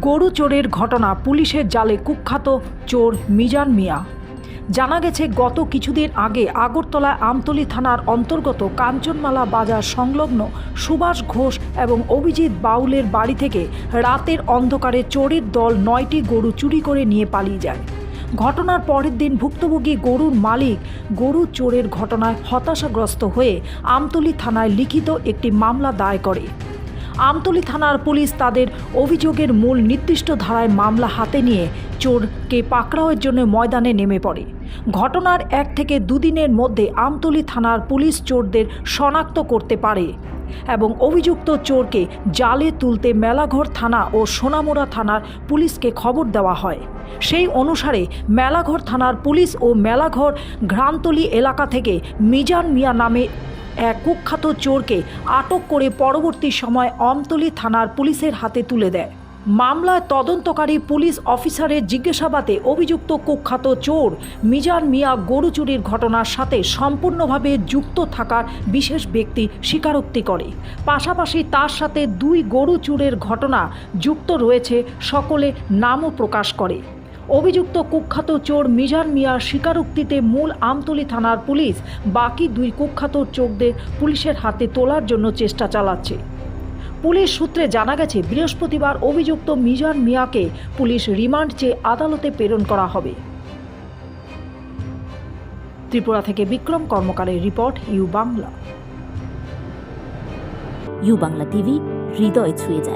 গরু চোরের ঘটনা পুলিশের জালে কুখ্যাত চোর মিজান মিয়া। জানা গেছে, গত কিছুদিন আগে আগরতলা আমতলী থানার অন্তর্গত কাঞ্চনমালা বাজার সংলগ্ন সুভাষ ঘোষ এবং অভিজিৎ বাউলের বাড়ি থেকে রাতের অন্ধকারে চোরের দল নয়টি গরু চুরি করে নিয়ে পালিয়ে যায়। ঘটনার পরের দিন ভুক্তভোগী গরুর মালিক গরু চোরের ঘটনায় হতাশাগ্রস্ত হয়ে আমতলী থানায় লিখিত একটি মামলা দায় করে। আমতলী থানার পুলিশ তাদের অভিযোগের মূল নির্দিষ্ট ধারায় মামলা হাতে নিয়ে চোরকে পাকড়াওয়ের জন্য ময়দানে নেমে পড়ে। ঘটনার এক থেকে দুদিনের মধ্যে আমতলী থানার পুলিশ চোরদের শনাক্ত করতে পারে এবং অভিযুক্ত চোরকে জালে তুলতে মেলাঘর থানা ও সোনামুড়া থানার পুলিশকে খবর দেওয়া হয়। সেই অনুসারে মেলাঘর থানার পুলিশ ও মেলাঘর ঘ্রান্তলি এলাকা থেকে মিজান মিয়া নামে এক কুখ্যাত চোরকে আটক করে পরবর্তী সময় আমতলী থানার পুলিশের হাতে তুলে দেয়। মামলায় তদন্তকারী পুলিশ অফিসারের জিজ্ঞাসাবাদে অভিযুক্ত কুখ্যাত চোর মিজান মিয়া গরু চুরির ঘটনার সাথে সম্পূর্ণভাবে যুক্ত থাকার বিশেষ ব্যক্তি স্বীকারোক্তি করে। পাশাপাশি তার সাথে দুই গরু চুরের ঘটনা যুক্ত রয়েছে, সকলে নামও প্রকাশ করে। অভিযুক্ত কুখ্যাত চোর মিজান মিয়ার স্বীকারোক্তিতে মূল আমতলী থানার পুলিশ বাকি দুই কুখ্যাত চোরদের পুলিশের হাতে তোলার জন্য চেষ্টা চালাচ্ছে। পুলিশ সূত্রে জানা গেছে, বৃহস্পতিবার অভিযুক্ত মিজান মিয়াকে পুলিশ রিমান্ড চেয়ে আদালতে প্রেরণ করা হবে। ত্রিপুরা থেকে Bikram কর্মকারের report, U Bangla. U Bangla TV, হৃদয় ছুঁয়ে যায়।